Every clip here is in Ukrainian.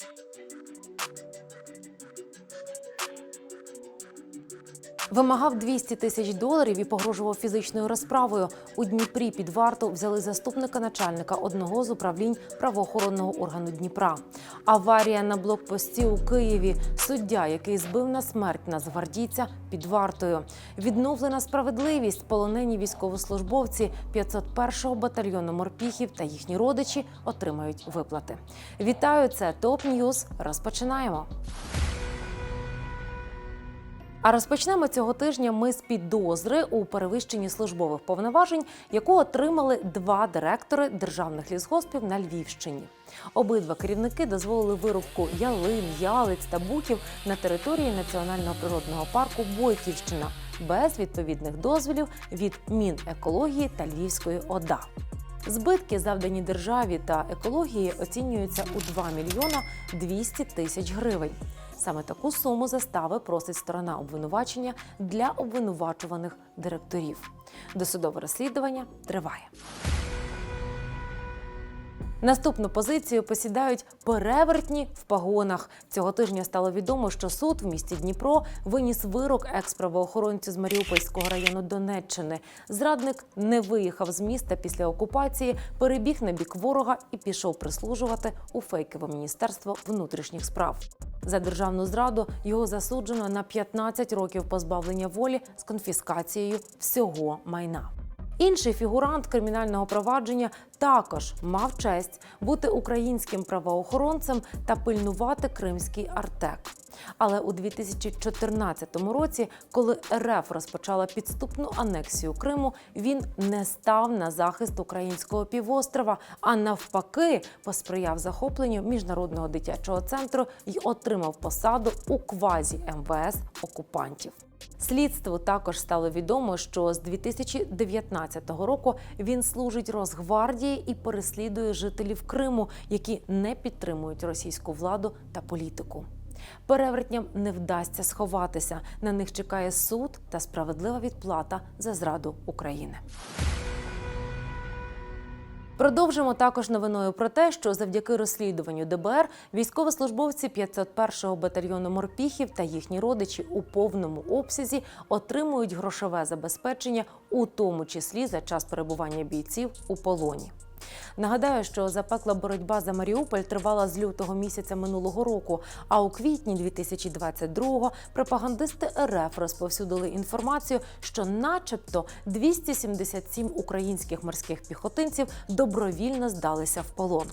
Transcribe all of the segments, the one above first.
Thank you. Вимагав 200 тисяч доларів і погрожував фізичною розправою. У Дніпрі під варту взяли заступника начальника одного з управлінь правоохоронного органу Дніпра. Аварія на блокпості у Києві. Суддя, який збив на смерть нацгвардійця, під вартою. Відновлена справедливість. Полонені військовослужбовці 501-го батальйону морпіхів та їхні родичі отримають виплати. Вітаю! Це ТОП Ньюз. Розпочинаємо. А розпочнемо цього тижня ми з підозри у перевищенні службових повноважень, яку отримали два директори державних лісгоспів на Львівщині. Обидва керівники дозволили вирубку ялин, ялиць та буків на території національного природного парку Бойківщина без відповідних дозволів від Мінекології та Львівської ОДА. Збитки, завдані державі та екології, оцінюються у 2 мільйона 200 тисяч гривень. Саме таку суму застави просить сторона обвинувачення для обвинувачуваних директорів. Досудове розслідування триває. Наступну позицію посідають перевертні в погонах. Цього тижня стало відомо, що суд в місті Дніпро виніс вирок екс-правоохоронцю з Маріупольського району Донеччини. Зрадник не виїхав з міста після окупації, перебіг на бік ворога і пішов прислужувати у фейкове міністерство внутрішніх справ. За державну зраду його засуджено на 15 років позбавлення волі з конфіскацією всього майна. Інший фігурант кримінального провадження також мав честь бути українським правоохоронцем та пильнувати кримський артек. Але у 2014 році, коли РФ розпочала підступну анексію Криму, він не став на захист українського півострова, а навпаки, посприяв захопленню міжнародного дитячого центру і отримав посаду у квазі МВС окупантів. Слідству також стало відомо, що з 2019 року він служить Росгвардії і переслідує жителів Криму, які не підтримують російську владу та політику. Перевертням не вдасться сховатися. На них чекає суд та справедлива відплата за зраду України. Продовжимо також новиною про те, що завдяки розслідуванню ДБР військовослужбовці 501-го батальйону морпіхів та їхні родичі у повному обсязі отримують грошове забезпечення, у тому числі за час перебування бійців у полоні. Нагадаю, що запекла боротьба за Маріуполь тривала з лютого місяця минулого року. А у квітні 2022-го пропагандисти РФ розповсюдили інформацію, що, начебто, 277 українських морських піхотинців добровільно здалися в полон.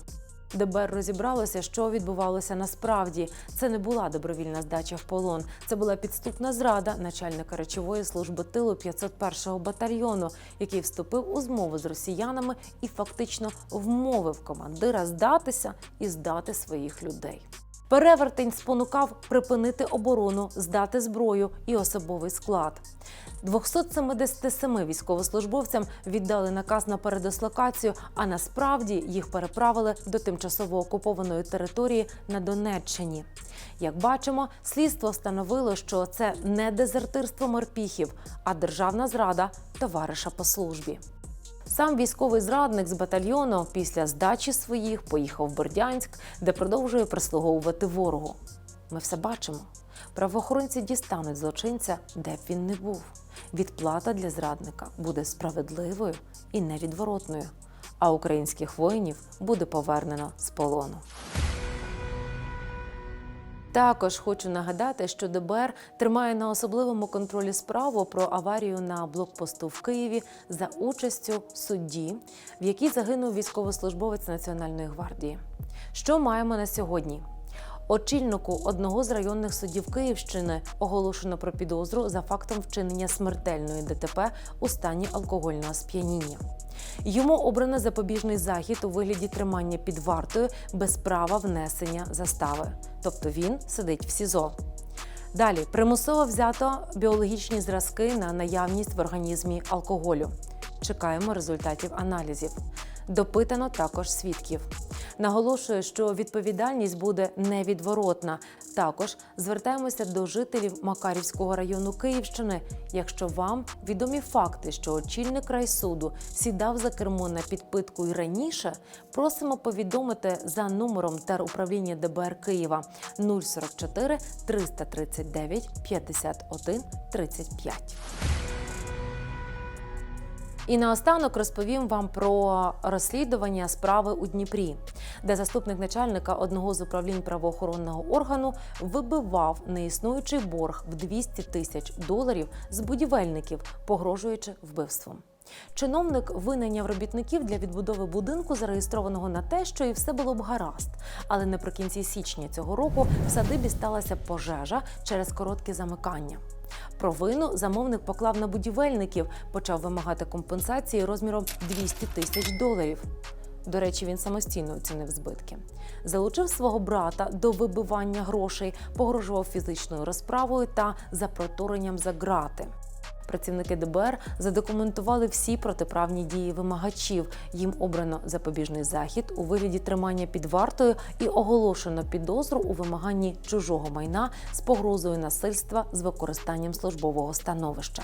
ДБР розібралося, що відбувалося насправді. Це не була добровільна здача в полон. Це була підступна зрада начальника речової служби тилу 501-го батальйону, який вступив у змову з росіянами і фактично вмовив командира здатися і здати своїх людей. Перевертень спонукав припинити оборону, здати зброю і особовий склад. 277 військовослужбовцям віддали наказ на передислокацію, а насправді їх переправили до тимчасово окупованої території на Донеччині. Як бачимо, слідство встановило, що це не дезертирство морпіхів, а державна зрада товариша по службі. Сам військовий зрадник з батальйону після здачі своїх поїхав в Бердянськ, де продовжує прислуговувати ворогу. Ми все бачимо. Правоохоронці дістануть злочинця, де б він не був. Відплата для зрадника буде справедливою і невідворотною, а українських воїнів буде повернено з полону. Також хочу нагадати, що ДБР тримає на особливому контролі справу про аварію на блокпосту в Києві за участю судді, в якій загинув військовослужбовець Національної гвардії. Що маємо на сьогодні? Очільнику одного з районних судів Київщини оголошено про підозру за фактом вчинення смертельної ДТП у стані алкогольного сп'яніння. Йому обрано запобіжний захід у вигляді тримання під вартою без права внесення застави, тобто він сидить в СІЗО. Далі примусово взято біологічні зразки на наявність в організмі алкоголю. Чекаємо результатів аналізів. Допитано також свідків. Наголошує, що відповідальність буде невідворотна. Також звертаємося до жителів Макарівського району Київщини. Якщо вам відомі факти, що очільник райсуду сідав за кермо на підпитку і раніше, просимо повідомити за номером теруправління ДБР Києва 044 339 51 35. І наостанок розповім вам про розслідування справи у Дніпрі, де заступник начальника одного з управлінь правоохоронного органу вибивав неіснуючий борг в 200 тисяч доларів з будівельників, погрожуючи вбивством. Чиновник винайняв робітників для відбудови будинку, зареєстрованого на те, що і все було б гаразд. Але наприкінці січня цього року в садибі сталася пожежа через коротке замикання. Провину замовник поклав на будівельників, почав вимагати компенсації розміром 200 тисяч доларів. До речі, він самостійно оцінив збитки. Залучив свого брата до вибивання грошей, погрожував фізичною розправою та запроторенням за ґрати. Працівники ДБР задокументували всі протиправні дії вимагачів. Їм обрано запобіжний захід у вигляді тримання під вартою і оголошено підозру у вимаганні чужого майна з погрозою насильства з використанням службового становища.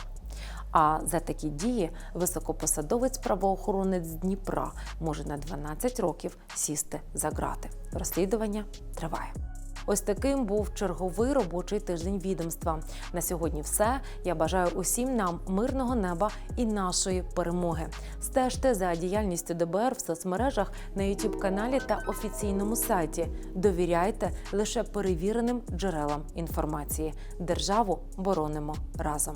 А за такі дії високопосадовець правоохоронець Дніпра може на 12 років сісти за ґрати. Розслідування триває. Ось таким був черговий робочий тиждень відомства. На сьогодні все. Я бажаю усім нам мирного неба і нашої перемоги. Стежте за діяльністю ДБР в соцмережах на youtube каналі та офіційному сайті. Довіряйте лише перевіреним джерелам інформації. Державу боронимо разом.